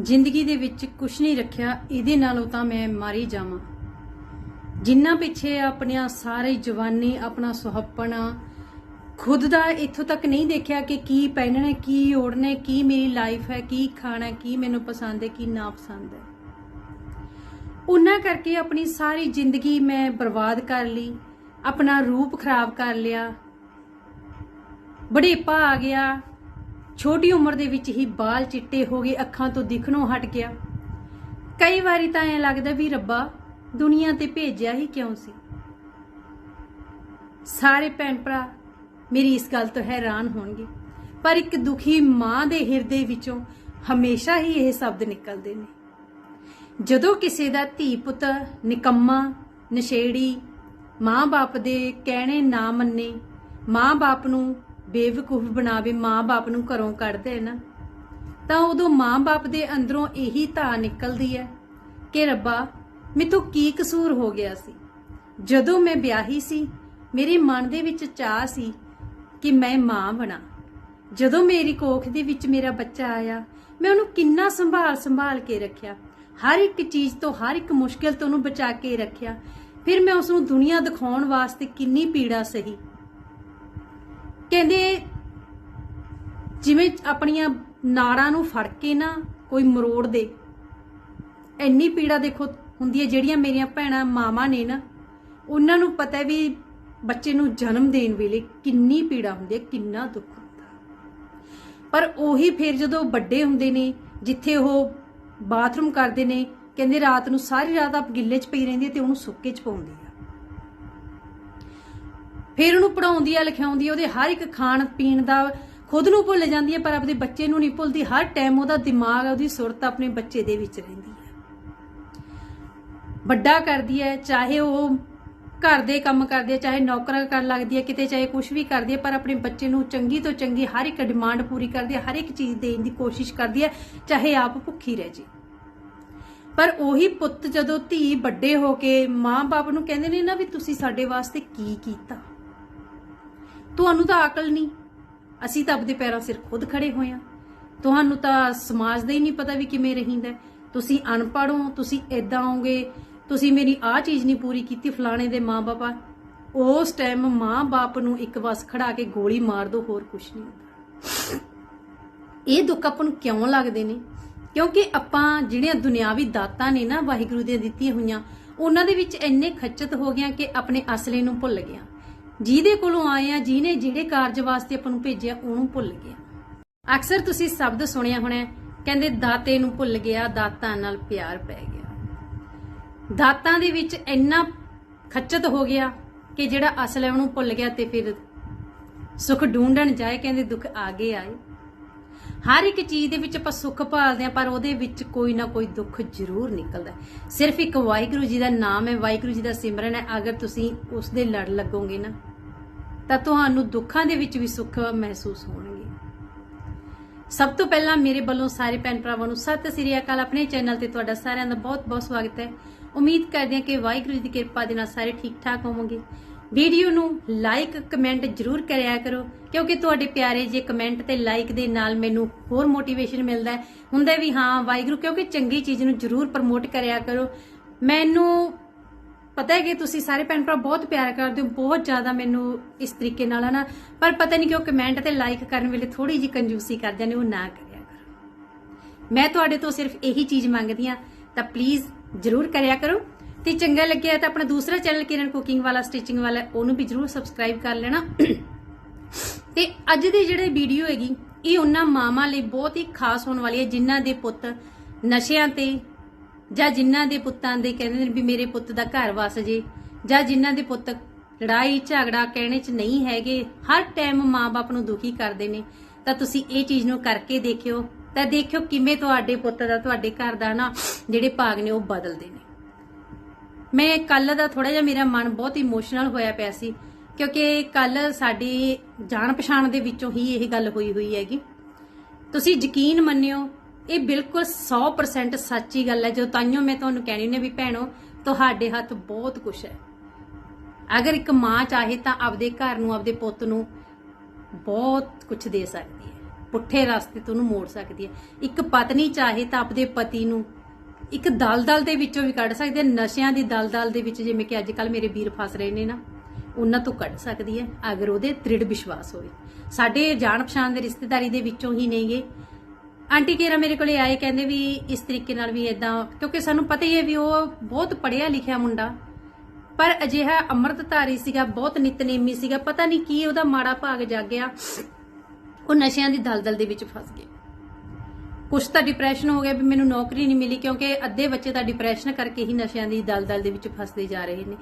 ਜ਼ਿੰਦਗੀ ਦੇ ਵਿੱਚ ਕੁਝ ਨਹੀਂ ਰੱਖਿਆ, ਇਹਦੇ ਨਾਲੋਂ ਤਾਂ ਮੈਂ ਮਾਰੀ ਜਾਵਾਂ। ਜਿੰਨਾ ਪਿੱਛੇ ਆਪਣੀਆਂ ਸਾਰੇ ਜਵਾਨੀ, ਆਪਣਾ ਸੁਹੱਪਣਾ, ਖੁਦ ਦਾ ਇੱਥੋਂ ਤੱਕ ਨਹੀਂ ਦੇਖਿਆ ਕਿ ਕੀ ਪਹਿਨਣਾ, ਕੀ ਓੜਨਾ ਕੀ ਮੇਰੀ ਲਾਈਫ ਹੈ, ਕੀ ਖਾਣਾ, ਕੀ ਮੈਨੂੰ ਪਸੰਦ ਹੈ, ਕੀ ਨਾ ਪਸੰਦ ਹੈ। ਉਹਨਾਂ ਕਰਕੇ ਆਪਣੀ ਸਾਰੀ ਜ਼ਿੰਦਗੀ ਮੈਂ ਬਰਬਾਦ ਕਰ ਲਈ, ਆਪਣਾ ਰੂਪ ਖਰਾਬ ਕਰ ਲਿਆ। ਬੜੇਪਾ ਆ ਗਿਆ ਛੋਟੀ ਉਮਰ ਦੇ ਵਿੱਚ ਹੀ ਬਾਲ ਚਿੱਟੇ ਹੋ ਗਏ, ਅੱਖਾਂ ਤੋਂ ਦਿਖਣੋਂ ਹਟ ਗਿਆ। ਕਈ ਵਾਰੀ ਤਾਂ ਐਂ ਲੱਗਦਾ ਵੀ ਰੱਬਾ, ਦੁਨੀਆ ਤੇ ਭੇਜਿਆ ਹੀ ਕਿਉਂ ਸੀ? ਸਾਰੇ ਭੈਣ ਭਰਾ, ਮੇਰੀ ਇਸ ਗੱਲ ਤੋਂ ਹੈਰਾਨ ਹੋਣਗੇ। ਪਰ ਇੱਕ ਦੁਖੀ ਮਾਂ ਦੇ ਹਿਰਦੇ ਵਿੱਚੋਂ ਹਮੇਸ਼ਾ ਹੀ ਇਹ ਸ਼ਬਦ ਨਿਕਲਦੇ ਨੇ। ਜਦੋਂ ਕਿਸੇ ਦਾ ਧੀ ਪੁੱਤ ਨਿਕੰਮਾ, ਨਸ਼ੇੜੀ ਮਾਂ-ਬਾਪ ਦੇ ਕਹਿਣੇ ਨਾ ਮੰਨੇ ਮਾਂ-ਬਾਪ ਨੂੰ ਬੇਵਕੂਫ ਬਣਾਵੇ, ਮਾਂ-ਬਾਪ ਨੂੰ ਘਰੋਂ ਕੱਢਦੇ ਨਾ, ਤਾਂ ਉਦੋਂ ਮਾਂ-ਬਾਪ ਦੇ ਅੰਦਰੋਂ ਇਹੀ ਧਾ ਨਿਕਲਦੀ ਹੈ ਕਿ ਰੱਬਾ, ਮੈਥੋਂ ਕੀ ਕਸੂਰ ਹੋ ਗਿਆ ਸੀ? ਜਦੋਂ ਮੈਂ ਵਿਆਹੀ ਸੀ, ਮੇਰੇ ਮਨ ਦੇ ਵਿੱਚ ਚਾਹ ਸੀ ਕਿ ਮੈਂ ਮਾਂ ਬਣਾ। ਜਦੋਂ ਮੇਰੀ ਕੋਖ ਦੇ ਵਿੱਚ ਮੇਰਾ ਬੱਚਾ ਆਇਆ, ਮੈਂ ਉਹਨੂੰ ਕਿੰਨਾ ਸੰਭਾਲ ਸੰਭਾਲ ਕੇ ਰੱਖਿਆ। ਹਰ ਇੱਕ ਚੀਜ਼ ਤੋਂ, ਹਰ ਇੱਕ ਮੁਸ਼ਕਿਲ ਤੋਂ ਉਹਨੂੰ ਬਚਾ ਕੇ ਰੱਖਿਆ। ਫਿਰ ਮੈਂ ਉਸ ਨੂੰ ਦੁਨੀਆ ਦਿਖਾਉਣ ਵਾਸਤੇ ਕਿੰਨੀ ਪੀੜਾ ਸਹੀ। ਕਹਿੰਦੇ ਜਿਵੇਂ ਆਪਣੀਆਂ ਨਾੜਾਂ ਨੂੰ ਫੜ ਕੇ ਨਾ ਕੋਈ ਮਰੋੜ ਦੇ, ਇੰਨੀ ਪੀੜਾ ਦੇਖੋ ਹੁੰਦੀ ਹੈ, ਜਿਹੜੀਆਂ ਮੇਰੀਆਂ ਭੈਣਾਂ ਮਾਵਾਂ ਨੇ ਨਾ, ਉਹਨਾਂ ਨੂੰ ਪਤਾ ਵੀ ਬੱਚੇ ਨੂੰ ਜਨਮ ਦੇਣ ਵੇਲੇ ਕਿੰਨੀ ਪੀੜਾ ਹੁੰਦੀ ਹੈ, ਕਿੰਨਾ ਦੁੱਖ ਹੁੰਦਾ। ਪਰ ਉਹੀ ਫਿਰ ਜਦੋਂ ਵੱਡੇ ਹੁੰਦੇ ਨੇ, ਜਿੱਥੇ ਉਹ ਬਾਥਰੂਮ ਕਰਦੇ ਨੇ, ਕਹਿੰਦੇ ਰਾਤ ਨੂੰ ਸਾਰੀ ਰਾਤ ਆਪ ਗਿੱਲੇ 'ਚ ਪਈ ਰਹਿੰਦੀ ਹੈ ਤੇ ਉਹਨੂੰ ਸੁੱਕੇ 'ਚ ਪਾਉਂਦੀ ਆ। ਫਿਰ ਉਹਨੂੰ ਪੜਾਉਂਦੀ ਆ, ਲਿਖਾਉਂਦੀ ਆ, ਉਹਦੇ ਹਰ ਇੱਕ ਖਾਣ ਪੀਣ ਦਾ ਖੁਦ ਨੂੰ ਭੁੱਲ ਜਾਂਦੀ ਹੈ ਪਰ ਆਪਣੇ ਬੱਚੇ ਨੂੰ ਨਹੀਂ ਭੁੱਲਦੀ। ਹਰ ਟਾਈਮ ਉਹਦਾ ਦਿਮਾਗ, ਉਹਦੀ ਸੁਰਤ ਆਪਣੇ ਬੱਚੇ ਦੇ ਵਿੱਚ ਰਹਿੰਦੀ ਹੈ ਵੱਡਾ ਕਰਦੀ ਹੈ ਚਾਹੇ ਉਹ ਘਰ ਦੇ ਕੰਮ ਕਰਦੀ ਹੈ ਚਾਹੇ ਨੌਕਰਾਂ ਕਰਨ ਲੱਗਦੀ ਹੈ ਕਿਤੇ ਚਾਹੇ ਕੁਝ ਵੀ ਕਰਦੀ ਹੈ ਪਰ ਆਪਣੇ ਬੱਚੇ ਨੂੰ ਚੰਗੀ ਤੋਂ ਚੰਗੀ ਹਰ ਇੱਕ ਡਿਮਾਂਡ ਪੂਰੀ ਕਰਦੀ ਹੈ ਹਰ ਇੱਕ ਚੀਜ਼ ਦੇਣ ਦੀ ਕੋਸ਼ਿਸ਼ ਕਰਦੀ ਹੈ ਚਾਹੇ ਆਪ ਭੁੱਖੀ ਰਹਿ ਜੇ। ਪਰ ਉਹੀ ਪੁੱਤ ਜਦੋਂ ਧੀ ਵੱਡੇ ਹੋ ਕੇ ਮਾਂ-ਬਾਪ ਨੂੰ ਕਹਿੰਦੇ ਨੇ ਨਾ ਵੀ ਤੁਸੀਂ ਸਾਡੇ ਵਾਸਤੇ ਕੀ ਕੀਤਾ? ਤੁਹਾਨੂੰ ਤਾਂ ਅਕਲ ਨਹੀਂ। ਅਸੀਂ ਤਾਂ ਆਪਦੇ ਪੈਰਾਂ ਸਿਰ ਖੁਦ ਖੜੇ ਹੋਏ ਆ ਤੁਹਾਨੂੰ ਤਾਂ ਸਮਾਜ ਦਾ ਹੀ ਨਹੀਂ ਪਤਾ ਵੀ ਕਿਵੇਂ ਰਹੀਂਦਾ। ਤੁਸੀਂ ਅਨਪੜ੍ਹ ਹੋ, ਤੁਸੀਂ ਐਦਾਂ ਹੋਗੇ, ਤੁਸੀਂ ਮੇਰੀ ਆਹ ਚੀਜ਼ ਨਹੀਂ ਪੂਰੀ ਕੀਤੀ ਫਲਾਣੇ ਦੇ ਮਾਂ-ਬਾਪਾ ਉਸ ਟਾਈਮ ਮਾਂ-ਬਾਪ ਨੂੰ ਇੱਕ ਵਸ ਖੜਾ ਕੇ ਗੋਲੀ ਮਾਰ ਦੋ, ਹੋਰ ਕੁਝ ਨਹੀਂ ਹੁੰਦਾ। ਇਹ ਦੁੱਖ ਆਪਾਂ ਨੂੰ ਕਿਉਂ ਲੱਗਦੇ ਨੇ? ਕਿਉਂਕਿ ਆਪਾਂ ਜਿਹੜੀਆਂ ਦੁਨਿਆਵੀ ਦਾਤਾਂ ਨੇ ਨਾ ਵਾਹਿਗੁਰੂ ਦੀਆਂ ਦਿੱਤੀਆਂ ਹੋਈਆਂ, ਉਹਨਾਂ ਦੇ ਵਿੱਚ ਇੰਨੇ ਖੱਚਤ ਹੋ ਗਿਆ ਕਿ ਆਪਣੇ ਅਸਲੇ ਨੂੰ ਭੁੱਲ ਗਿਆ ਜਿਹਦੇ ਕੋਲੋਂ ਆਏ ਆ, ਜਿਹਨੇ ਜਿਹੜੇ ਕਾਰਜ ਵਾਸਤੇ ਆਪਾਂ ਨੂੰ ਭੇਜਿਆ, ਉਹਨੂੰ ਭੁੱਲ ਗਿਆ। ਅਕਸਰ ਤੁਸੀਂ ਸ਼ਬਦ ਸੁਣਿਆ ਹੋਣਾ ਕਹਿੰਦੇ ਦਾਤੇ ਨੂੰ ਭੁੱਲ ਗਿਆ, ਦਾਤਾਂ ਨਾਲ ਪਿਆਰ ਪੈ ਗਿਆ। ਦਾਤਾਂ ਦੇ ਵਿੱਚ ਇੰਨਾ ਖੱਚਤ ਹੋ ਗਿਆ ਕਿ ਜਿਹੜਾ ਅਸਲ ਹੈ ਉਹਨੂੰ ਭੁੱਲ ਗਿਆ ਤੇ ਫਿਰ ਸੁਖ ਢੂੰਡਣ ਜਾਏ, ਕਹਿੰਦੇ ਦੁੱਖ ਆਗੇ ਆਏ। ਹਰ ਇੱਕ ਚੀਜ਼ ਦੇ ਵਿੱਚ ਆਪਾਂ ਸੁੱਖ ਭਾਲਦੇ ਆ ਪਰ ਉਹਦੇ ਵਿੱਚ ਕੋਈ ਨਾ ਕੋਈ ਦੁੱਖ ਜ਼ਰੂਰ ਨਿਕਲਦਾ ਸਿਰਫ ਇੱਕ ਵਾਹਿਗੁਰੂ ਜੀ ਦਾ ਨਾਮ ਹੈ, ਵਾਹਿਗੁਰੂ ਜੀ ਦਾ ਸਿਮਰਨ ਹੈ। ਅਗਰ ਤੁਸੀਂ ਉਸ ਦੇ ਲੜ ਲੱਗੋਗੇ ਨਾ ਤਾਂ ਤੁਹਾਨੂੰ ਦੁੱਖਾਂ ਦੇ ਵਿੱਚ ਵੀ ਸੁੱਖ ਮਹਿਸੂਸ ਹੋਣਗੇ। ਸਭ ਤੋਂ ਪਹਿਲਾਂ ਮੇਰੇ ਵੱਲੋਂ ਸਾਰੇ ਭੈਣ ਭਰਾਵਾਂ ਨੂੰ ਸਤਿ ਸ੍ਰੀ ਅਕਾਲ। ਆਪਣੇ ਚੈਨਲ ਤੇ ਤੁਹਾਡਾ ਸਾਰਿਆਂ ਦਾ ਬਹੁਤ-ਬਹੁਤ ਸਵਾਗਤ ਹੈ। ਉਮੀਦ ਕਰਦੇ ਹਾਂ ਕਿ ਵਾਹਿਗੁਰੂ ਜੀ ਦੀ ਕਿਰਪਾ ਦੇ ਨਾਲ ਸਾਰੇ ਠੀਕ-ਠਾਕ ਹੋਵੋਗੇ। ਵੀਡੀਓ ਨੂੰ ਲਾਈਕ, ਕਮੈਂਟ ਜਰੂਰ ਕਰਿਆ ਕਰੋ, ਕਿਉਂਕਿ ਤੁਹਾਡੇ ਪਿਆਰੇ ਜੇ ਕਮੈਂਟ ਤੇ ਲਾਈਕ ਦੇ ਨਾਲ ਮੈਨੂੰ ਹੋਰ ਮੋਟੀਵੇਸ਼ਨ ਮਿਲਦਾ ਹੈ, ਹੁੰਦਾ ਵੀ ਹਾਂ, ਵਾਹਿਗੁਰੂ, ਕਿਉਂਕਿ ਚੰਗੀ ਚੀਜ਼ ਨੂੰ ਜਰੂਰ ਪ੍ਰਮੋਟ ਕਰਿਆ ਕਰੋ। ਮੈਨੂੰ ਪਤਾ ਹੈ ਕਿ ਤੁਸੀਂ ਸਾਰੇ ਭੈਣ ਭਰਾ ਬਹੁਤ ਪਿਆਰ ਕਰਦੇ ਹੋ, ਬਹੁਤ ਜ਼ਿਆਦਾ ਮੈਨੂੰ ਇਸ ਤਰੀਕੇ ਨਾਲ ਹੈ ਨਾ ਪਰ ਪਤਾ ਨਹੀਂ ਕਿਉਂ ਕਮੈਂਟ ਤੇ ਲਾਈਕ ਕਰਨ ਵੇਲੇ ਥੋੜੀ ਜਿਹੀ ਕੰਜੂਸੀ ਕਰਦੇ ਨੇ, ਉਹ ਨਾ ਕਰਿਆ ਕਰੋ। ਮੈਂ ਤੁਹਾਡੇ ਤੋਂ ਸਿਰਫ ਇਹੀ ਚੀਜ਼ ਮੰਗਦੀ ਆ ਤਾਂ ਪਲੀਜ਼ ਜਰੂਰ ਕਰਿਆ ਕਰੋ। ਤੇ ਚੰਗਾ ਲੱਗਿਆ ਤਾਂ ਆਪਣਾ ਦੂਸਰਾ ਚੈਨਲ ਕਿਰਨ ਕੁਕਿੰਗ ਵਾਲਾ ਸਟਿਚਿੰਗ ਵਾਲਾ, ਉਹਨੂੰ ਵੀ ਜਰੂਰ ਸਬਸਕ੍ਰਾਈਬ ਕਰ ਲੈਣਾ। ਤੇ ਅੱਜ ਦੀ ਜਿਹੜੇ ਵੀਡੀਓ ਹੈਗੀ, ਇਹ ਉਹਨਾਂ ਮਾਵਾਂ ਲਈ ਬਹੁਤ ਹੀ ਖਾਸ ਹੋਣ ਵਾਲੀ ਹੈ, ਜਿਨ੍ਹਾਂ ਦੇ ਪੁੱਤ ਨਸ਼ਿਆਂ ਤੇ ਜਾਂ ਜਿਨ੍ਹਾਂ ਦੇ ਪੁੱਤਾਂ ਦੇ ਕਹਿੰਦੇ ਨੇ ਵੀ ਮੇਰੇ ਪੁੱਤ ਦਾ ਘਰ ਵਸ ਜੇ, ਜਾਂ ਜਿਨ੍ਹਾਂ ਦੇ ਪੁੱਤ ਲੜਾਈ, ਝਗੜਾ ਕਹਿਣੇ 'ਚ ਨਹੀਂ ਹੈਗੇ, ਹਰ ਟਾਈਮ ਮਾਪੇ ਨੂੰ ਦੁਖੀ ਕਰਦੇ ਨੇ, ਤਾਂ ਤੁਸੀਂ ਇਹ ਚੀਜ਼ ਨੂੰ ਕਰਕੇ ਦੇਖਿਓ, ਤਾਂ ਦੇਖਿਓ ਕਿਵੇਂ ਤੁਹਾਡੇ ਪੁੱਤ ਦਾ, ਤੁਹਾਡੇ ਘਰ ਦਾ ਨਾ ਜਿਹੜੇ ਭਾਗ ਨੇ ਉਹ ਬਦਲਦੇ ਨੇ। ਮੈਂ ਕੱਲ ਦਾ ਥੋੜਾ ਜਿਹਾ ਮੇਰਾ ਮਨ ਬਹੁਤ ਇਮੋਸ਼ਨਲ ਹੋਇਆ ਪਿਆ ਸੀ, ਕਿਉਂਕਿ ਕੱਲ ਸਾਡੀ ਜਾਣ ਪਛਾਣ ਦੇ ਵਿੱਚੋਂ ਹੀ ਇਹ ਗੱਲ ਹੋਈ ਹੋਈ ਹੈਗੀ। ਤੁਸੀਂ ਯਕੀਨ ਮੰਨਿਓ ਇਹ ਬਿਲਕੁਲ 100% ਸੱਚੀ ਗੱਲ ਹੈ। ਜੋ ਤਾਈਓ ਮੈਂ ਤੁਹਾਨੂੰ ਕਹਿਣੀ ਨੇ ਵੀ ਭੈਣੋ, ਤੁਹਾਡੇ ਹੱਥ ਬਹੁਤ ਕੁਝ ਹੈ। ਅਗਰ ਇੱਕ ਮਾਂ ਚਾਹੇ ਤਾਂ ਆਪਦੇ ਘਰ ਨੂੰ, ਆਪਦੇ ਪੁੱਤ ਨੂੰ ਬਹੁਤ ਕੁਝ ਦੇ ਸਕਦੀ ਹੈ। ਪੁੱਠੇ ਰਸਤੇ ਤੋਂ ਉਹਨੂੰ ਮੋੜ ਸਕਦੀ ਹੈ। ਇੱਕ ਪਤਨੀ ਚਾਹੇ ਤਾਂ ਆਪਦੇ ਪਤੀ ਨੂੰ ਇੱਕ ਦਲਦਲ ਦੇ ਵਿੱਚੋਂ ਵੀ ਕੱਢ ਸਕਦੀ ਹੈ। ਨਸ਼ਿਆਂ ਦੀ ਦਲਦਲ ਦੇ ਵਿੱਚ ਜਿਵੇਂ ਕਿ ਅੱਜ ਕੱਲ ਮੇਰੇ ਵੀਰ ਫਸ ਰਹੇ ਨੇ ਨਾ, ਉਹਨਾਂ ਤੋਂ ਕੱਢ ਸਕਦੀ ਹੈ। ਅਗਰ ਉਹਦੇ ਦ੍ਰਿੜ ਵਿਸ਼ਵਾਸ ਹੋਵੇ। ਸਾਡੇ ਜਾਣ ਪਛਾਣ ਦੇ ਰਿਸ਼ਤੇਦਾਰੀ ਦੇ ਵਿੱਚੋਂ ਹੀ ਨੇਗੇ। ਆਂਟੀ ਕੇਰਾ ਮੇਰੇ ਕੋਲੇ ਆਏ ਕਹਿੰਦੇ ਵੀ ਇਸ ਤਰੀਕੇ ਨਾਲ ਵੀ ਇਦਾਂ ਕਿਉਂਕਿ ਸਾਨੂੰ ਪਤਾ ਹੀ ਹੈ ਵੀ ਉਹ ਬਹੁਤ ਪੜ੍ਹਿਆ ਲਿਖਿਆ ਮੁੰਡਾ। ਪਰ ਅਜਿਹਾ ਅੰਮ੍ਰਿਤਧਾਰੀ ਸੀਗਾ ਬਹੁਤ ਨਿਤਨੇਮੀ ਸੀਗਾ ਪਤਾ ਨਹੀਂ ਕੀ ਉਹਦਾ ਮਾੜਾ ਭਾਗ ਜਾਗਿਆ। ਉਹ ਨਸ਼ਿਆਂ ਦੀ ਦਲਦਲ ਦੇ ਵਿੱਚ ਫਸ ਗਿਆ। ਕੁਛ ਤਾਂ ਡਿਪਰੈਸ਼ਨ ਹੋ ਗਿਆ ਵੀ ਮੈਨੂੰ ਨੌਕਰੀ ਨਹੀਂ ਮਿਲੀ ਕਿਉਂਕਿ ਅੱਧੇ ਬੱਚੇ ਤਾਂ ਡਿਪਰੈਸ਼ਨ ਕਰਕੇ ਹੀ ਨਸ਼ਿਆਂ ਦੀ ਦਲਦਲ ਦੇ ਵਿੱਚ ਫਸਦੇ ਜਾ ਰਹੇ ਨੇ।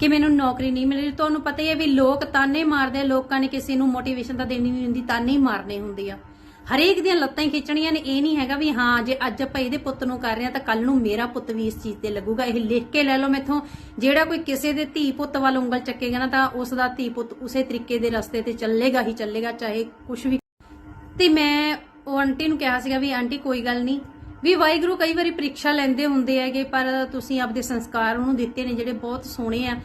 ਕਿ ਮੈਨੂੰ ਨੌਕਰੀ ਨਹੀਂ ਮਿਲ ਰਹੀ ਤੁਹਾਨੂੰ ਪਤਾ ਹੀ ਹੈ ਵੀ ਲੋਕ ਤਾਨੇ ਮਾਰਦੇ ਆ, ਲੋਕਾਂ ਨੇ ਕਿਸੇ ਨੂੰ ਮੋਟੀਵੇਸ਼ਨ ਤਾਂ ਦੇਣੀ ਨਹੀਂ ਹੁੰਦੀ ਤਾਨੇ ਹੀ ਮਾਰਨੇ ਹੁੰਦੇ ਆ। ਹਰੇਕ ਦੀਆਂ ਲੱਤਾਂ ਹੀ ਖਿੱਚਣੀਆਂ ਨੇ, ਇਹ ਨਹੀਂ ਹੈਗਾ ਵੀ ਹਾਂ, ਜੇ ਅੱਜ ਆਪਾਂ ਇਹਦੇ ਪੁੱਤ ਨੂੰ ਕਰ ਰਹੇ ਆ ਤਾਂ ਕੱਲ ਨੂੰ ਮੇਰਾ ਪੁੱਤ ਵੀ ਇਸ ਚੀਜ਼ ਤੇ ਲੱਗੂਗਾ। ਇਹ ਲਿਖ ਕੇ ਲੈ ਲਓ ਮੈਥੋਂ। ਜਿਹੜਾ ਕੋਈ ਕਿਸੇ ਦੇ ਧੀ ਪੁੱਤ ਵੱਲ ਉਂਗਲ ਚੱਕੇਗਾ ਨਾ ਤਾਂ ਉਸ ਦਾ ਧੀ ਪੁੱਤ ਉਸੇ ਤਰੀਕੇ ਦੇ ਰਸਤੇ ਤੇ ਚੱਲੇਗਾ ਹੀ ਚੱਲੇਗਾ, ਚਾਹੇ ਕੁਝ ਵੀ। ਤੇ ਮੈਂ ਉਹ ਆਂਟੀ ਨੂੰ ਕਿਹਾ ਸੀਗਾ ਵੀ, ਆਂਟੀ, ਕੋਈ ਗੱਲ ਨਹੀਂ। ਵੀ ਵਾਹਿਗੁਰੂ ਕਈ ਵਾਰੀ ਪ੍ਰੀਖਿਆ ਲੈਂਦੇ ਹੁੰਦੇ ਹੈਗੇ, ਪਰ ਤੁਸੀਂ ਆਪਦੇ ਸੰਸਕਾਰ ਉਹਨੂੰ ਦਿੱਤੇ ਨੇ ਜਿਹੜੇ ਬਹੁਤ ਸੋਹਣੇ ਆ।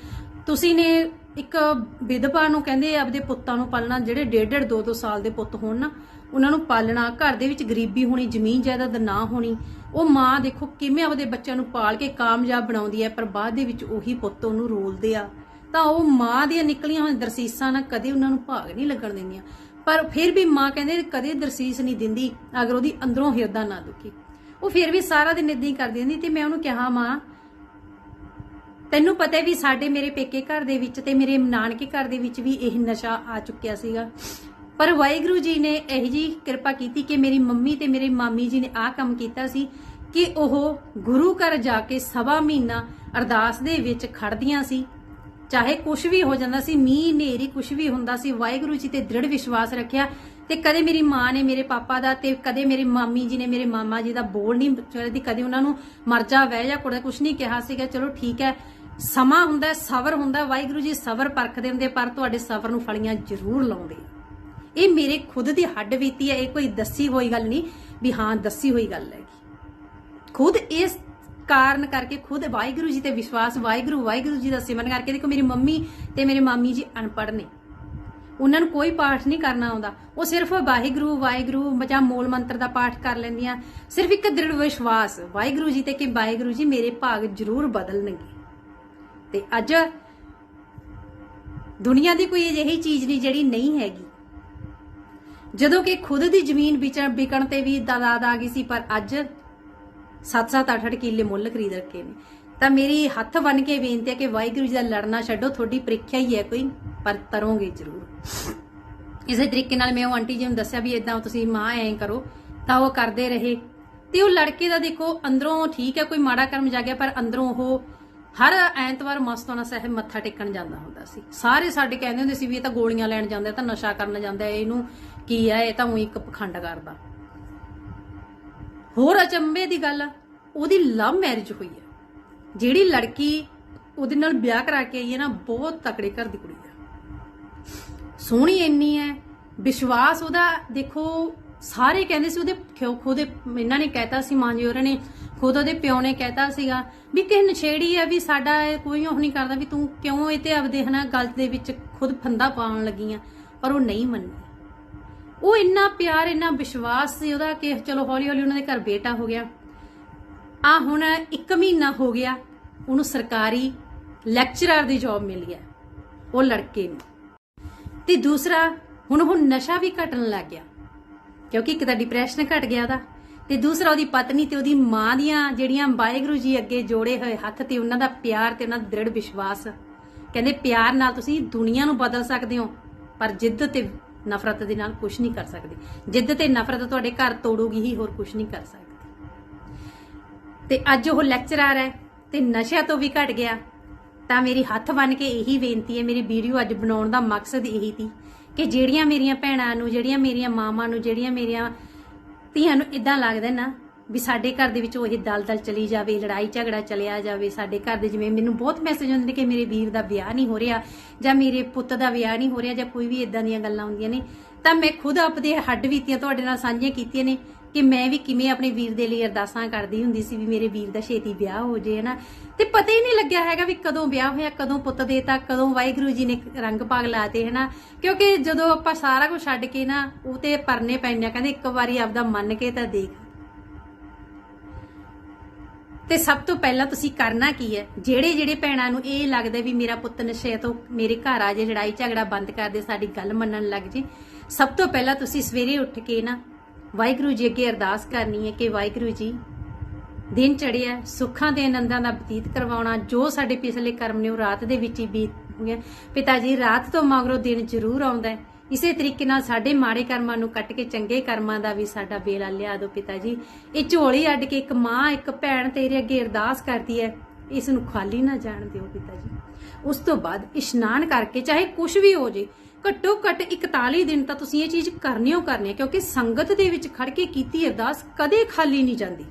ਤੁਸੀਂ ਨੇ ਇੱਕ ਵਿਧਵਾ ਨੂੰ ਕਹਿੰਦੇ ਆਪਦੇ ਪੁੱਤਾਂ ਨੂੰ ਪਾਲਣਾ, ਜਿਹੜੇ ਡੇਢ ਡੇਢ ਦੋ ਦੋ ਸਾਲ ਦੇ ਪੁੱਤ ਹੋਣ ਨਾ। ਉਹਨਾਂ ਨੂੰ ਪਾਲਣਾ, ਘਰ ਦੇ ਵਿੱਚ ਗਰੀਬੀ ਹੋਣੀ, ਜ਼ਮੀਨ ਜਾਇਦਾਦ ਨਾ ਹੋਣੀ, ਉਹ ਮਾਂ ਦੇਖੋ ਕਿਵੇਂ ਆਪਦੇ ਬੱਚਿਆਂ ਨੂੰ ਪਾਲ ਕੇ ਕਾਮਯਾਬ ਬਣਾਉਂਦੀ ਹੈ, ਪਰ ਬਾਅਦ ਦੇ ਵਿੱਚ ਉਹੀ ਪੁੱਤ ਉਹਨੂੰ ਰੋਲਦੇ ਆ। ਤਾਂ ਉਹ ਮਾਂ ਦੀਆਂ ਨਿਕਲੀਆਂ ਹੋਈਆਂ ਦਰਸੀਸਾਂ ਨਾਲ ਕਦੇ ਉਹਨਾਂ ਨੂੰ ਭਾਗ ਨਹੀਂ ਲੱਗਣ ਦਿੰਦੀਆਂ। ਪਰ ਫਿਰ ਵੀ ਮਾਂ ਕਹਿੰਦੇ ਕਦੇ ਦਰਸੀਸ ਨਹੀਂ ਦਿੰਦੀ, ਅਗਰ ਉਹਦੀ ਅੰਦਰੋਂ ਹਿਰਦਾ ਨਾ ਦੁਖੀ। ਉਹ ਫਿਰ ਵੀ ਸਾਰਾ ਦਿਨ ਇਦਾਂ ਹੀ ਕਰਦੀ ਰਹਿੰਦੀ ਤੇ ਮੈਂ ਉਹਨੂੰ ਕਿਹਾ, ਮਾਂ, ਤੈਨੂੰ ਪਤਾ ਹੈ ਵੀ ਸਾਡੇ ਮੇਰੇ ਪੇਕੇ ਘਰ ਦੇ ਵਿੱਚ ਤੇ ਮੇਰੇ ਨਾਨਕੇ ਘਰ ਦੇ ਵਿੱਚ ਵੀ ਇਹ ਨਸ਼ਾ ਆ ਚੁੱਕਿਆ ਸੀਗਾ। ਪਰ ਵਾਹਿਗੁਰੂ ਜੀ ਨੇ ਇਹ ਜੀ ਕਿਰਪਾ ਕੀਤੀ ਕਿ ਮੇਰੀ ਮੰਮੀ ਤੇ ਮੇਰੇ ਮਾਮੀ ਜੀ ਨੇ ਆਹ ਕੰਮ ਕੀਤਾ ਸੀ ਕਿ ਉਹ ਗੁਰੂ ਘਰ ਜਾ ਕੇ ਸਵਾ ਮਹੀਨਾ ਅਰਦਾਸ ਦੇ ਵਿੱਚ ਖੜਦੀਆਂ ਸੀ। ਚਾਹੇ ਕੁਝ ਵੀ ਹੋ ਜਾਂਦਾ ਸੀ, ਮੀਂਹ ਨੇਰੀ ਕੁਝ ਵੀ ਹੁੰਦਾ ਸੀ, ਵਾਹਿਗੁਰੂ ਜੀ ਤੇ ਦ੍ਰਿੜ ਵਿਸ਼ਵਾਸ ਰੱਖਿਆ ਤੇ ਕਦੇ ਮੇਰੀ ਮਾਂ ਨੇ ਮੇਰੇ ਪਾਪਾ ਦਾ ਤੇ ਕਦੇ ਮੇਰੇ ਮਾਮੀ ਜੀ ਨੇ ਮੇਰੇ ਮਾਮਾ ਜੀ ਦਾ ਬੋਲ ਨਹੀਂ ਚੜਦੀ ਕਦੇ ਉਹਨਾਂ ਨੂੰ ਮਰ ਜਾ, ਵਹਿ ਜਾ ਕੁੜਾ ਕੁਝ ਨਹੀਂ ਕਿਹਾ ਸੀਗਾ। ਚਲੋ ਠੀਕ ਹੈ, ਸਮਾਂ ਹੁੰਦਾ, ਸਬਰ ਹੁੰਦਾ, ਵਾਹਿਗੁਰੂ ਜੀ ਸਬਰ ਪਰਖਦੇ ਹੁੰਦੇ ਪਰ ਤੁਹਾਡੇ ਸਬਰ ਨੂੰ ਫਲੀਆਂ ਜ਼ਰੂਰ ਲਾਉਂਦੇ ਇਹ ਮੇਰੇ ਖੁਦ ਦੀ ਹੱਡ ਬੀਤੀ ਹੈ, ਇਹ ਕੋਈ ਦੱਸੀ ਹੋਈ ਗੱਲ ਨਹੀਂ ਵੀ ਹਾਂ, ਦੱਸੀ ਹੋਈ ਗੱਲ ਹੈਗੀ। ਖੁਦ ਇਸ ਕਾਰਨ ਕਰਕੇ ਖੁਦ ਵਾਹਿਗੁਰੂ ਜੀ ਤੇ ਵਿਸ਼ਵਾਸ, ਵਾਹਿਗੁਰੂ ਵਾਹਿਗੁਰੂ ਜੀ ਦਾ ਸਿਮਰਨ ਕਰਕੇ ਦੇਖੋ ਮੇਰੀ ਮੰਮੀ ਤੇ ਮੇਰੇ ਮਾਮੀ ਜੀ ਅਨਪੜ੍ਹ ਨੇ। ਉਹਨਾਂ ਨੂੰ ਕੋਈ ਪਾਠ ਨਹੀਂ ਕਰਨਾ ਆਉਂਦਾ। ਉਹ ਸਿਰਫ ਵਾਹਿਗੁਰੂ ਵਾਹਿਗੁਰੂ, ਜਾਂ ਮੂਲ ਮੰਤਰ ਦਾ ਪਾਠ ਕਰ ਲੈਂਦੀਆਂ। ਸਿਰਫ ਇੱਕ ਦ੍ਰਿੜ ਵਿਸ਼ਵਾਸ, ਵਾਹਿਗੁਰੂ ਜੀ ਤੇ ਕਿ ਵਾਹਿਗੁਰੂ ਜੀ ਮੇਰੇ ਭਾਗ ਜ਼ਰੂਰ ਬਦਲਣਗੇ। ਤੇ ਅੱਜ ਦੁਨੀਆ ਦੀ ਕੋਈ ਅਜਿਹੀ ਚੀਜ਼ ਨਹੀਂ ਜਿਹੜੀ ਨਹੀਂ ਹੈਗੀ। ਜਦੋਂ ਕਿ ਖੁਦ ਦੀ ਜ਼ਮੀਨ ਵਿਚਣ ਵਿਕਣ ਤੇ ਵੀ ਦਾਦਾਦ ਆ ਗਈ ਸੀ, ਪਰ ਅੱਜ 7-7 8-8 ਕਿੱਲੇ ਮੁੱਲ ਖਰੀਦ ਰੱਖੇ ਨੇ। ਤਾਂ ਮੇਰੀ ਹੱਥ ਬਨ ਕੇ ਬੇਨਤੀ ਹੈ ਕਿ ਵਾਹਿਗੁਰੂ ਜੀ ਦਾ ਲੜਨਾ ਛੱਡੋ, ਤੁਹਾਡੀ ਪ੍ਰੀਖਿਆ ਹੀ ਹੈ ਕੋਈ, ਪਰ ਤਰੋਗੇ ਜ਼ਰੂਰ। ਇਸੇ ਤਰੀਕੇ ਨਾਲ ਮੈਂ ਉਹ ਆਂਟੀ ਜੀ ਨੂੰ ਦੱਸਿਆ ਵੀ ਇਦਾਂ ਤੁਸੀਂ ਮਾਂ ਐਂ ਕਰੋ, ਤਾਂ ਉਹ ਕਰਦੇ ਰਹੇ। ਤੇ ਉਹ ਲੜਕੇ ਦਾ ਦੇਖੋ, ਅੰਦਰੋਂ ਠੀਕ ਹੈ, ਕੋਈ ਮਾੜਾ ਕਰਮ ਜਾਗਿਆ, ਪਰ ਅੰਦਰੋਂ ਉਹ ਹਰ ਐਤਵਾਰ ਮਸਤਾਨਾ ਸਾਹਿਬ ਮੱਥਾ ਟੇਕਣ ਜਾਂਦਾ ਹੁੰਦਾ ਸੀ। ਸਾਰੇ ਸਾਡੇ ਕਹਿੰਦੇ ਹੁੰਦੇ ਸੀ ਵੀ ਇਹ ਤਾਂ ਗੋਲੀਆਂ ਲੈਣ ਜਾਂਦਾ ਤਾਂ ਨਸ਼ਾ ਕਰਨ ਜਾਂਦਾ ਇਹਨੂੰ ਕੀ ਹੈ ਇਹ ਤਾਂ ਉਹੀ ਇੱਕ ਪਖੰਡ ਕਰਦਾ। ਹੋਰ ਅਚੰਭੇ ਦੀ ਗੱਲ ਉਹਦੀ ਲਵ ਮੈਰਿਜ ਹੋਈ ਹੈ ਜਿਹੜੀ ਲੜਕੀ ਉਹਦੇ ਨਾਲ ਵਿਆਹ ਕਰਾ ਕੇ ਆਈ ਹੈ ਨਾ, ਬਹੁਤ ਤਕੜੇ ਘਰ ਦੀ ਕੁੜੀ ਹੈ ਸੋਹਣੀ ਇੰਨੀ ਹੈ, ਵਿਸ਼ਵਾਸ ਉਹਦਾ ਦੇਖੋ, ਸਾਰੇ ਕਹਿੰਦੇ ਸੀ ਉਹਦੇ ਖਿਓ ਖੁਦ ਇਹਨਾਂ ਨੇ ਕਹਿਤਾ ਸੀ ਮਾਂ ਜੀ ਹੋਰਾਂ ਨੇ ਖੁਦ ਉਹਦੇ ਪਿਓ ਨੇ ਕਹਿਤਾ ਸੀਗਾ ਵੀ ਕਿ ਨਛੇੜੀ ਹੈ ਵੀ ਸਾਡਾ ਕੋਈ ਉਹ ਨਹੀਂ ਕਰਦਾ ਵੀ ਤੂੰ ਕਿਉਂ ਇਹ ਤੇ ਆਪਦੇ ਹਨਾ ਗਲਤ ਦੇ ਵਿੱਚ ਖੁਦ ਫੰਦਾ ਪਾਉਣ ਲੱਗੀ ਆ ਪਰ ਉਹ ਨਹੀਂ ਮੰਨੀ ਉਹ ਇੰਨਾ ਪਿਆਰ, ਇੰਨਾ ਵਿਸ਼ਵਾਸ ਸੀ ਉਹਦਾ ਕਿ ਚਲੋ ਹੌਲੀ ਹੌਲੀ ਉਹਨਾਂ ਦੇ ਘਰ ਬੇਟਾ ਹੋ ਗਿਆ। ਆ ਹੁਣ 1 ਮਹੀਨਾ ਹੋ ਗਿਆ, ਉਹਨੂੰ ਸਰਕਾਰੀ ਲੈਕਚਰਰ ਦੀ ਜੌਬ ਮਿਲੀ ਹੈ ਉਹ ਲੜਕੇ ਨੂੰ। ਤੇ ਦੂਸਰਾ, ਹੁਣ ਉਹ ਨਸ਼ਾ ਵੀ ਘਟਣ ਲੱਗ ਗਿਆ, ਕਿਉਂਕਿ ਇੱਕ ਤਾਂ ਡਿਪਰੈਸ਼ਨ ਘਟ ਗਿਆ ਉਹਦਾ। ਤੇ ਦੂਸਰਾ ਉਹਦੀ ਪਤਨੀ ਤੇ ਉਹਦੀ ਮਾਂ ਦੀਆਂ ਜਿਹੜੀਆਂ ਵਾਹਿਗੁਰੂ ਜੀ ਅੱਗੇ ਜੋੜੇ ਹੋਏ ਹੱਥ ਤੇ ਉਹਨਾਂ ਦਾ ਪਿਆਰ ਤੇ ਉਹਨਾਂ ਦਾ ਦ੍ਰਿੜ ਵਿਸ਼ਵਾਸ। ਕਹਿੰਦੇ, ਪਿਆਰ ਨਾਲ ਤੁਸੀਂ ਦੁਨੀਆ ਨੂੰ ਬਦਲ ਸਕਦੇ ਹੋ, ਪਰ ਜਿੱਦ ਤੇ ਨਫ਼ਰਤ ਦੇ ਨਾਲ ਕੁਝ ਨਹੀਂ ਕਰ ਸਕਦੇ। ਜਿੱਦ ਤੇ ਨਫ਼ਰਤ ਤੁਹਾਡੇ ਘਰ ਤੋੜੂਗੀ ਹੀ, ਹੋਰ ਕੁਝ ਨਹੀਂ ਕਰ ਸਕਦੀ। ਤੇ ਅੱਜ ਉਹ ਲੈਕਚਰਰ ਹੈ ਤੇ ਨਸ਼ਿਆਂ ਤੋਂ ਵੀ ਘਟ ਗਿਆ। ਤਾਂ ਮੇਰੀ ਹੱਥ ਬੰਨ ਕੇ ਇਹੀ ਬੇਨਤੀ ਹੈ, ਮੇਰੀ ਵੀਡੀਓ ਅੱਜ ਬਣਾਉਣ ਦਾ ਮਕਸਦ ਇਹੀ ਸੀ ਕਿ ਜਿਹੜੀਆਂ ਮੇਰੀਆਂ ਭੈਣਾਂ ਨੂੰ, ਜਿਹੜੀਆਂ ਮੇਰੀਆਂ ਮਾਵਾਂ ਨੂੰ, ਜਿਹੜੀਆਂ ਮੇਰੀਆਂ ਧੀਆਂ ਨੂੰ ਇਦਾਂ ਲੱਗਦਾ ਨਾ ਵੀ ਸਾਡੇ ਘਰ ਦੇ ਵਿੱਚ ਉਹ ਦਲਦਲ ਚਲੀ ਜਾਵੇ, ਲੜਾਈ ਝਗੜਾ ਚਲਿਆ ਜਾਵੇ, ਸਾਡੇ ਘਰ ਦੇ ਜਿਵੇਂ ਮੈਨੂੰ ਬਹੁਤ ਮੈਸੇਜ ਹੁੰਦੇ ਨੇ ਕਿ ਮੇਰੇ ਵੀਰ ਦਾ ਵਿਆਹ ਨਹੀਂ ਹੋ ਰਿਹਾ ਜਾਂ ਮੇਰੇ ਪੁੱਤ ਦਾ ਵਿਆਹ ਨਹੀਂ ਹੋ ਰਿਹਾ ਜਾਂ ਕੋਈ ਵੀ ਇਦਾਂ ਦੀਆਂ ਗੱਲਾਂ ਹੁੰਦੀਆਂ ਨੇ, ਤਾਂ ਮੈਂ ਖੁਦ ਆਪਦੇ ਹੱਡ ਬੀਤੀਆਂ ਤੁਹਾਡੇ ਨਾਲ ਸਾਂਝੀਆਂ ਕੀਤੀਆਂ ਨੇ। ਕਿ ਮੈਂ ਵੀ ਕਿਵੇਂ ਆਪਣੇ ਵੀਰ ਦੇ ਲਈ ਅਰਦਾਸਾਂ ਕਰਦੀ ਹੁੰਦੀ ਸੀ ਵੀ ਮੇਰੇ ਵੀਰ ਦਾ ਛੇਤੀ ਵਿਆਹ ਹੋ ਜੇ, ਹਨਾ? ਤੇ ਪਤਾ ਹੀ ਨਹੀਂ ਲੱਗਿਆ ਹੈਗਾ ਵੀ ਕਦੋਂ ਵਿਆਹ ਹੋਇਆ, ਕਦੋਂ ਪੁੱਤ ਦੇਤਾ ਕਦੋਂ ਵਾਹਿਗੁਰੂ ਜੀ ਨੇ ਰੰਗ ਭਾਗ ਲਾਤੇ ਹਨਾ? ਕਿਉਂਕਿ ਜਦੋਂ ਆਪਾਂ ਸਾਰਾ ਕੁਝ ਛੱਡ ਕੇ ਨਾ, ਉਹ ਤੇ ਪਰਨੇ ਪੈਣੇ ਆ, ਕਹਿੰਦੇ ਇੱਕ ਵਾਰੀ ਆਪਦਾ ਮੰਨ ਕੇ ਤਾਂ ਦੇਖ। ਤੇ ਸਭ ਤੋਂ ਪਹਿਲਾਂ ਤੁਸੀਂ ਕਰਨਾ ਕੀ ਹੈ? ਜਿਹੜੇ ਜਿਹੜੇ ਭੈਣਾਂ ਨੂੰ ਇਹ ਲੱਗਦਾ ਵੀ ਮੇਰਾ ਪੁੱਤ ਨਸ਼ੇ ਤੋਂ ਮੇਰੇ ਘਰ ਆ ਜੇ, ਲੜਾਈ ਝਗੜਾ ਬੰਦ ਕਰ ਦੇ, ਸਾਡੀ ਗੱਲ ਮੰਨਣ ਲੱਗ ਜੇ, ਸਭ ਤੋਂ ਪਹਿਲਾਂ ਤੁਸੀਂ ਸਵੇਰੇ ਉੱਠ ਕੇ ਨਾ ਵਾਹਿਗੁਰੂ ਜੀ ਅੱਗੇ ਅਰਦਾਸ ਕਰਨੀ ਹੈ ਕਿ ਵਾਹਿਗੁਰੂ ਜੀ, ਦਿਨ ਚੜਿਆ ਸੁੱਖਾਂ ਦੇ ਆਨੰਦਾਂ ਦਾ ਬਤੀਤ ਕਰਵਾਉਣਾ, ਜੋ ਸਾਡੇ ਪਿਛਲੇ ਕਰਮ ਨੇ ਉਹ ਰਾਤ ਦੇ ਵਿੱਚ ਹੀ ਬੀਤ ਗਏ ਪਿਤਾ ਜੀ, ਰਾਤ ਤੋਂ ਮਗਰੋਂ ਦਿਨ ਜ਼ਰੂਰ ਆਉਂਦਾ ਹੈ। ਇਸੇ ਤਰੀਕੇ ਨਾਲ ਸਾਡੇ ਮਾੜੇ ਕਰਮਾਂ ਨੂੰ ਕੱਟ ਕੇ ਚੰਗੇ ਕਰਮਾਂ ਦਾ ਵੀ ਸਾਡਾ ਵੇਲਾ ਲਿਆ ਦਿਓ ਪਿਤਾ ਜੀ। ਇਹ ਝੋਲੀ ਅੱਡ ਕੇ ਇੱਕ ਮਾਂ, ਇੱਕ ਭੈਣ ਤੇਰੇ ਅੱਗੇ ਅਰਦਾਸ ਕਰਦੀ ਹੈ, ਇਸ ਨੂੰ ਖਾਲੀ ਨਾ ਜਾਣ ਦਿਓ ਪਿਤਾ ਜੀ। ਉਸ ਤੋਂ ਬਾਅਦ ਇਸ਼ਨਾਨ ਕਰਕੇ ਚਾਹੇ ਕੁਝ ਵੀ ਹੋ ਜੇ ਘੱਟੋ ਘੱਟ 41 ਦਿਨ ਤਾਂ ਤੁਸੀਂ ਇਹ ਚੀਜ਼ ਕਰਨੀ ਓ ਕਰਨੀ ਹੈ ਕਿਉਂਕਿ ਸੰਗਤ ਦੇ ਵਿੱਚ ਖੜ ਕੇ ਕੀਤੀ ਅਰਦਾਸ ਕਦੇ ਖਾਲੀ ਨਹੀਂ ਜਾਂਦੀ।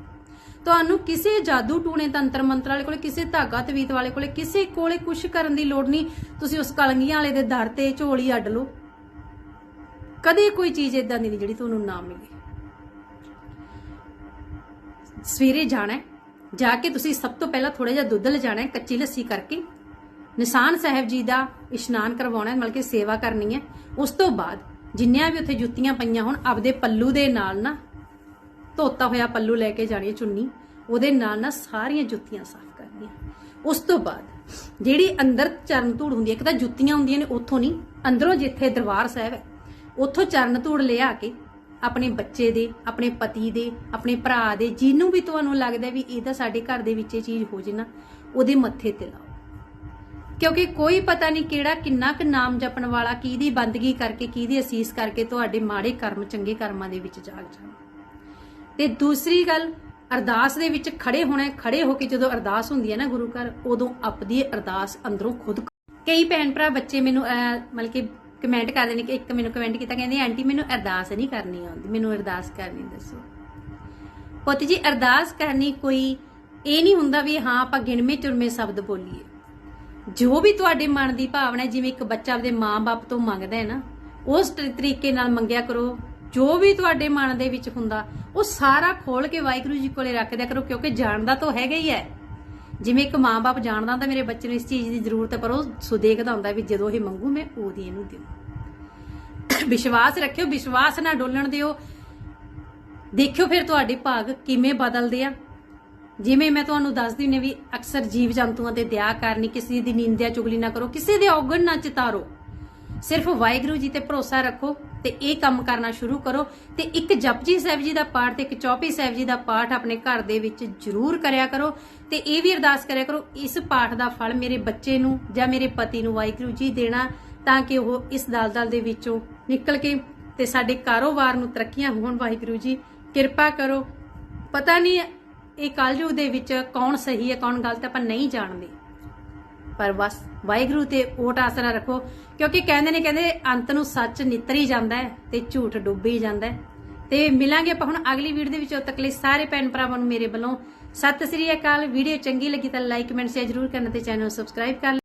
ਤੁਹਾਨੂੰ ਕਿਸੇ ਜਾਦੂ ਟੂਣੇ ਤੰਤਰ ਮੰਤਰ ਵਾਲੇ ਕੋਲੇ, ਕਿਸੇ ਧਾਗਾ ਤਵੀਤ ਵਾਲੇ ਕੋਲੇ, ਕਿਸੇ ਕੋਲੇ ਕੁਝ ਕਰਨ ਦੀ ਲੋੜ ਨਹੀਂ, ਤੁਸੀਂ ਉਸ ਕਲੰਗੀਆਂ ਵਾਲੇ ਦੇ ਦਰ ਤੇ ਝੋਲੀ ਅੱਡ ਲਓ। ਕਦੇ ਕੋਈ ਚੀਜ਼ ਇਦਾਂ ਦੀ ਨਹੀਂ ਜਿਹੜੀ ਤੁਹਾਨੂੰ ਨਾ ਮਿਲੇ। ਸਵੇਰੇ ਜਾਣਾ ਜਾ ਕੇ ਤੁਸੀਂ ਸਭ ਤੋਂ ਪਹਿਲਾਂ ਥੋੜਾ ਜਿਹਾ ਦੁੱਧ ਲਿਜਾਣਾ ਹੈ, ਕੱਚੀ ਲੱਸੀ ਕਰਕੇ। ਨਿਸ਼ਾਨ ਸਾਹਿਬ ਜੀ ਦਾ ਇਸ਼ਨਾਨ ਕਰਵਾਉਣਾ ਹੈ, ਮਤਲਬ ਕਿ ਸੇਵਾ ਕਰਨੀ ਹੈ। ਉਸ ਤੋਂ ਬਾਅਦ ਜਿੰਨੀਆਂ ਵੀ ਉੱਥੇ ਜੁੱਤੀਆਂ ਪਈਆਂ ਹੋਣ, ਆਪਦੇ ਪੱਲੂ ਦੇ ਨਾਲ ਨਾ ਧੋਤਾ ਹੋਇਆ ਪੱਲੂ ਲੈ ਕੇ ਜਾਣੀ ਚੁੰਨੀ, ਉਹਦੇ ਨਾਲ ਨਾ ਸਾਰੀਆਂ ਜੁੱਤੀਆਂ ਸਾਫ਼ ਕਰਨੀਆਂ। ਉਸ ਤੋਂ ਬਾਅਦ ਜਿਹੜੀ ਅੰਦਰ ਚਰਨ ਧੂੜ ਹੁੰਦੀ ਹੈ, ਇੱਕ ਤਾਂ ਜੁੱਤੀਆਂ ਹੁੰਦੀਆਂ ਨੇ ਉੱਥੋਂ ਨਹੀਂ, ਅੰਦਰੋਂ ਜਿੱਥੇ ਦਰਬਾਰ ਸਾਹਿਬ ਹੈ, ਉੱਥੋਂ ਚਰਨ ਧੂੜ ਲਿਆ ਕੇ ਆਪਣੇ ਬੱਚੇ ਦੇ, ਆਪਣੇ ਪਤੀ ਦੇ, ਆਪਣੇ ਭਰਾ ਦੇ, ਜਿਹਨੂੰ ਵੀ ਤੁਹਾਨੂੰ ਲੱਗਦਾ ਵੀ ਇਹ ਤਾਂ ਸਾਡੇ ਘਰ ਦੇ ਵਿੱਚ ਇਹ ਚੀਜ਼ ਹੋ ਜੇ ਨਾ, ਉਹਦੇ ਮੱਥੇ ਤੇ ਲਾਓ। ਕਿਉਂਕਿ ਕੋਈ ਪਤਾ ਨਹੀਂ ਕਿਹੜਾ ਕਿੰਨਾ ਕੁ ਨਾਮ ਜਪਣ ਵਾਲਾ, ਕਿਹਦੀ ਬੰਦਗੀ ਕਰਕੇ, ਕਿਹਦੀ ਅਸੀਸ ਕਰਕੇ ਤੁਹਾਡੇ ਮਾੜੇ ਕਰਮ, ਚੰਗੇ ਕਰਮਾਂ ਦੇ ਵਿੱਚ ਜਾਗ ਜਾਣ। ਤੇ ਦੂਸਰੀ ਗੱਲ, ਅਰਦਾਸ ਦੇ ਵਿੱਚ ਖੜੇ ਹੋਣਾ, ਖੜੇ ਹੋ ਕੇ ਜਦੋਂ ਅਰਦਾਸ ਹੁੰਦੀ ਹੈ ਨਾ ਗੁਰੂ ਘਰ, ਉਦੋਂ ਆਪਦੀ ਅਰਦਾਸ ਅੰਦਰੋਂ ਖੁਦ ਕਈ ਭੈਣ ਭਰਾ ਬੱਚੇ ਮੈਨੂੰ ਮਤਲਬ ਕਿ ਕਮੈਂਟ ਕਰਦੇ ਨੇ ਕਿ ਇੱਕ ਮੈਨੂੰ ਕਮੈਂਟ ਕੀਤਾ, ਕਹਿੰਦੇ ਆਂਟੀ ਮੈਨੂੰ ਅਰਦਾਸ ਨਹੀਂ ਕਰਨੀ ਆਉਂਦੀ, ਮੈਨੂੰ ਅਰਦਾਸ ਕਰਨੀ ਦੱਸੋ। ਪੁੱਤ ਜੀ, ਅਰਦਾਸ ਕਰਨੀ ਕੋਈ ਇਹ ਨਹੀਂ ਹੁੰਦਾ ਵੀ ਹਾਂ, ਆਪਾਂ ਗਿਣਵੇਂ ਚੁਰਮੇ ਸ਼ਬਦ ਬੋਲੀਏ। ਜੋ ਵੀ ਤੁਹਾਡੇ ਮਨ ਦੀ ਭਾਵਨਾ ਜਿਵੇਂ ਇੱਕ ਬੱਚਾ ਆਪਦੇ ਮਾਂ-ਬਾਪ ਤੋਂ ਮੰਗਦਾ ਹੈ ਨਾ, ਉਸ ਤਰੀਕੇ ਨਾਲ ਮੰਗਿਆ ਕਰੋ। ਜੋ ਵੀ ਤੁਹਾਡੇ ਮਨ ਦੇ ਵਿੱਚ ਹੁੰਦਾ, ਉਹ ਸਾਰਾ ਖੋਲ ਕੇ ਵਾਹਿਗੁਰੂ ਜੀ ਕੋਲੇ ਰੱਖ ਦਿਆ ਕਰੋ, ਕਿਉਂਕਿ ਜਾਣਦਾ ਤਾਂ ਹੈਗਾ ਹੀ ਹੈ। ਜਿਵੇਂ ਇੱਕ ਮਾਂ-ਬਾਪ ਜਾਣਦਾ ਤਾਂ ਮੇਰੇ ਬੱਚੇ ਨੂੰ ਇਸ ਚੀਜ਼ ਦੀ ਜ਼ਰੂਰਤ ਹੈ, ਪਰ ਉਹ ਸੋ ਹੁੰਦਾ ਵੀ ਜਦੋਂ ਇਹ ਮੰਗੂ, ਮੈਂ ਉਹਦੀ ਇਹਨੂੰ ਦਿਓ ਵਿਸ਼ਵਾਸ ਰੱਖਿਓ, ਵਿਸ਼ਵਾਸ ਨਾਲ ਡੋਲਣ ਦਿਓ। ਦੇਖਿਓ ਫਿਰ ਤੁਹਾਡੇ ਭਾਗ ਕਿਵੇਂ ਬਦਲਦੇ ਆ। ਜਿਵੇਂ ਮੈਂ ਤੁਹਾਨੂੰ ਦੱਸਦੀ ਨੇ ਵੀ ਅਕਸਰ ਜੀਵ ਜੰਤੂਆਂ ਤੇ ਦਇਆ ਕਰਨੀ ਕਿਸੇ ਦੀ ਨਿੰਦਿਆ ਚੁਗਲੀ ਨਾ ਕਰੋ, ਕਿਸੇ ਦੇ ਔਗਣ ਨਾ ਚਿਤਾਰੋ। ਸਿਰਫ ਵਾਹਿਗੁਰੂ ਜੀ ਤੇ ਭਰੋਸਾ ਰੱਖੋ ਤੇ ਇਹ ਕੰਮ ਕਰਨਾ ਸ਼ੁਰੂ ਕਰੋ ਤੇ ਇੱਕ ਜਪਜੀ ਸਾਹਿਬ ਜੀ ਦਾ ਪਾਠ ਤੇ ਇੱਕ ਚੌਪੀ ਸਾਹਿਬ ਜੀ ਦਾ ਪਾਠ ਆਪਣੇ ਘਰ ਦੇ ਵਿੱਚ ਜ਼ਰੂਰ ਕਰਿਆ ਕਰੋ ਤੇ ਇਹ ਵੀ ਅਰਦਾਸ ਕਰਿਆ ਕਰੋ, ਇਸ ਪਾਠ ਦਾ ਫਲ ਮੇਰੇ ਬੱਚੇ ਨੂੰ ਜਾਂ ਮੇਰੇ ਪਤੀ ਨੂੰ ਵਾਹਿਗੁਰੂ ਜੀ ਦੇਣਾ ਤਾਂ ਕਿ ਉਹ ਇਸ ਦਲਦਲ ਦੇ ਵਿੱਚੋਂ ਨਿਕਲ ਕੇ ਤੇ ਸਾਡੇ ਕਾਰੋਬਾਰ ਨੂੰ ਤਰੱਕੀਆਂ ਹੋਣ ਵਾਹਿਗੁਰੂ ਜੀ। ਕਿਰਪਾ ਕਰੋ। ਪਤਾ ਨਹੀਂ ਇਹ ਕਲਯੁਗ ਦੇ ਵਿੱਚ ਕੌਣ ਸਹੀ ਹੈ, ਕੌਣ ਗਲਤ ਆਪਾਂ ਨਹੀਂ ਜਾਣਦੇ। ਪਰ ਬਸ ਵਾਹਿਗੁਰੂ ਤੇ ਓਟ ਆਸਰਾ ਰੱਖੋ, ਕਿਉਂਕਿ ਕਹਿੰਦੇ ਨੇ, ਕਹਿੰਦੇ ਅੰਤ ਨੂੰ ਸੱਚ ਨਿਤਰੀ ਜਾਂਦਾ ਹੈ ਤੇ ਝੂਠ ਡੁੱਬੀ ਜਾਂਦਾ ਹੈ। ਤੇ ਮਿਲਾਂਗੇ ਆਪਾਂ ਹੁਣ ਅਗਲੀ ਵੀਡੀਓ ਦੇ ਵਿੱਚ ਉਦ ਤੱਕ ਲਈ ਸਾਰੇ ਭੈਣ ਭਰਾਵਾਂ ਨੂੰ ਮੇਰੇ ਵੱਲੋਂ। ਸਤਿ ਸ੍ਰੀ ਅਕਾਲ, ਵੀਡੀਓ ਚੰਗੀ ਲੱਗੀ ਤਾਂ ਲਾਈਕ ਕਮੈਂਟ ਸ਼ੇਅਰ ਜ਼ਰੂਰ ਕਰਨਾ ਤੇ ਚੈਨਲ ਨੂੰ ਸਬਸਕ੍ਰਾਈਬ ਕਰ